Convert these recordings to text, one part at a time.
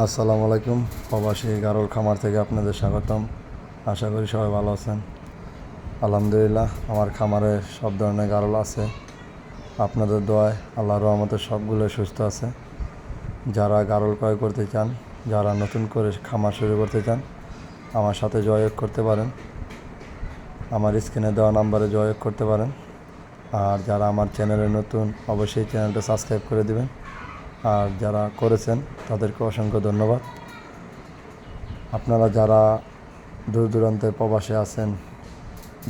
আসসালামু আলাইকুম। প্রবাসী গারোর খামার থেকে আপনাদের স্বাগতম। আশা করি সবাই ভালো আছেন। আলহামদুলিল্লাহ, আমার খামারে সব ধরনের গারল আছে। আপনাদের দোয়ায় আল্লাহ রহমতে সবগুলো সুস্থ আছে। যারা গারল ক্রয় করতে চান, যারা নতুন করে খামার শুরু করতে চান, আমার সাথে যোগাযোগ করতে পারেন। আমার স্ক্রিনে দেওয়া নাম্বারে যোগাযোগ করতে পারেন। আর যারা আমার চ্যানেলে নতুন, অবশ্যই চ্যানেলটা সাবস্ক্রাইব করে দিবেন। আর যারা করেছেন, তাদেরকে অসংখ্য ধন্যবাদ। আপনারা যারা দূর দূরান্তে প্রবাসে আছেন,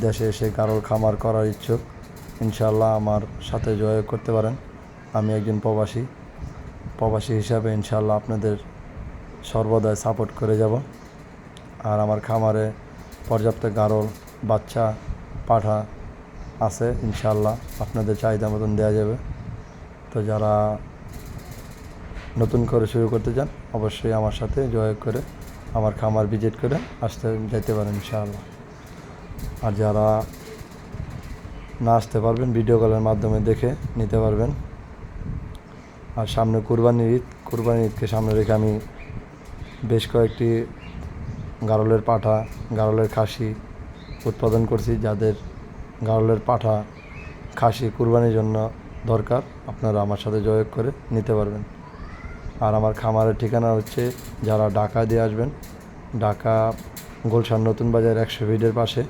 দেশে এসে কারোর খামার করার ইচ্ছুক ইনশাল্লাহ আমার সাথে যোগাযোগ করতে পারেন। আমি একজন প্রবাসী। প্রবাসী হিসাবে ইনশাল্লাহ আপনাদের সর্বদাই সাপোর্ট করে যাব। আর আমার খামারে পর্যাপ্ত গারল, বাচ্চা, পাঠা আছে ইনশাল্লাহ আপনাদের চাহিদা মতন দেওয়া যাবে। তো যারা নতুন করে শুরু করতে চান, অবশ্যই আমার সাথে যোগাযোগ করে আমার খামার ভিজিট করে আসতে যেতে পারেন ইনশাআল্লাহ। আর যারা না আসতে পারবেন, ভিডিও কলের মাধ্যমে দেখে নিতে পারবেন। আর সামনে কুরবানির ঈদ, কুরবানির ঈদকে সামনে রেখে আমি বেশ কয়েকটি গারলের পাঠা, গারলের খাসি উৎপাদন করছি, যাদের গারলের পাঠা, খাসি কুরবানির জন্য দরকার, আপনারা আমার সাথে যোগাযোগ করে নিতে পারবেন। আর আমার খামারের ঠিকানা হচ্ছে যারা ঢাকা দিয়ে আসবেন, ঢাকা গুলশান নতুন বাজার একশো ফিটের পাশে।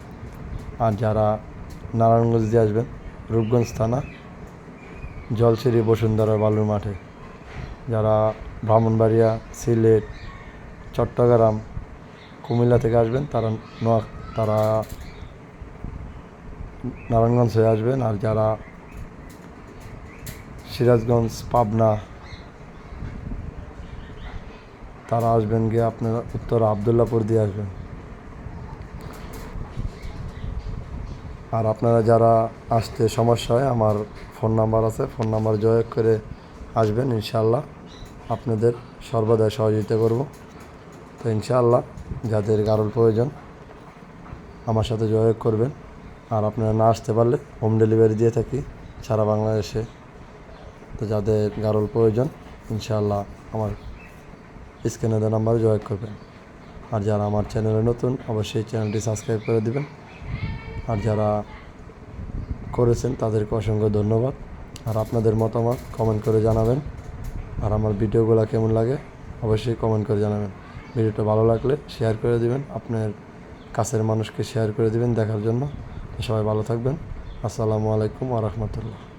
আর যারা নারায়ণগঞ্জ দিয়ে আসবেন, রূপগঞ্জ থানা জলসিরি বসুন্ধরা বালুর মাঠে। যারা ব্রাহ্মণবাড়িয়া, সিলেট, চট্টগ্রাম, কুমিল্লা থেকে আসবেন, তারা নোয়া, তারা নারায়ণগঞ্জ হয়ে আসবেন। আর যারা সিরাজগঞ্জ, পাবনা তারা আসবেন গিয়ে আপনারা উত্তর আবদুল্লাপুর দিয়ে আসবেন। আর আপনারা যারা আসতে সমস্যা হয়, আমার ফোন নাম্বার আছে, ফোন নাম্বার যোগাযোগ করে আসবেন ইনশাল্লাহ আপনাদের সর্বদাই সহযোগিতা করব। তো ইনশাআল্লাহ, যাদের গারল প্রয়োজন, আমার সাথে যোগাযোগ করবেন। আর আপনারা না আসতে পারলে হোম ডেলিভারি দিয়ে থাকি সারা বাংলাদেশে। তো যাদের গারল প্রয়োজন, ইনশাআল্লাহ আমার স্ক্রিনে দেওয়া নাম্বারে যোগাযোগ করবেন। আর যারা আমার চ্যানেলে নতুন, অবশ্যই চ্যানেলটি সাবস্ক্রাইব করে দেবেন। আর যারা করেছেন, তাদেরকে অসংখ্য ধন্যবাদ। আর আপনাদের মতামত কমেন্ট করে জানাবেন। আর আমার ভিডিওগুলো কেমন লাগে, অবশ্যই কমেন্ট করে জানাবেন। ভিডিওটা ভালো লাগলে শেয়ার করে দিবেন। আপনার কাছের মানুষকে শেয়ার করে দিবেন দেখার জন্য। সবাই ভালো থাকবেন। আসসালামু আলাইকুম আ রহমতুল্লাহ।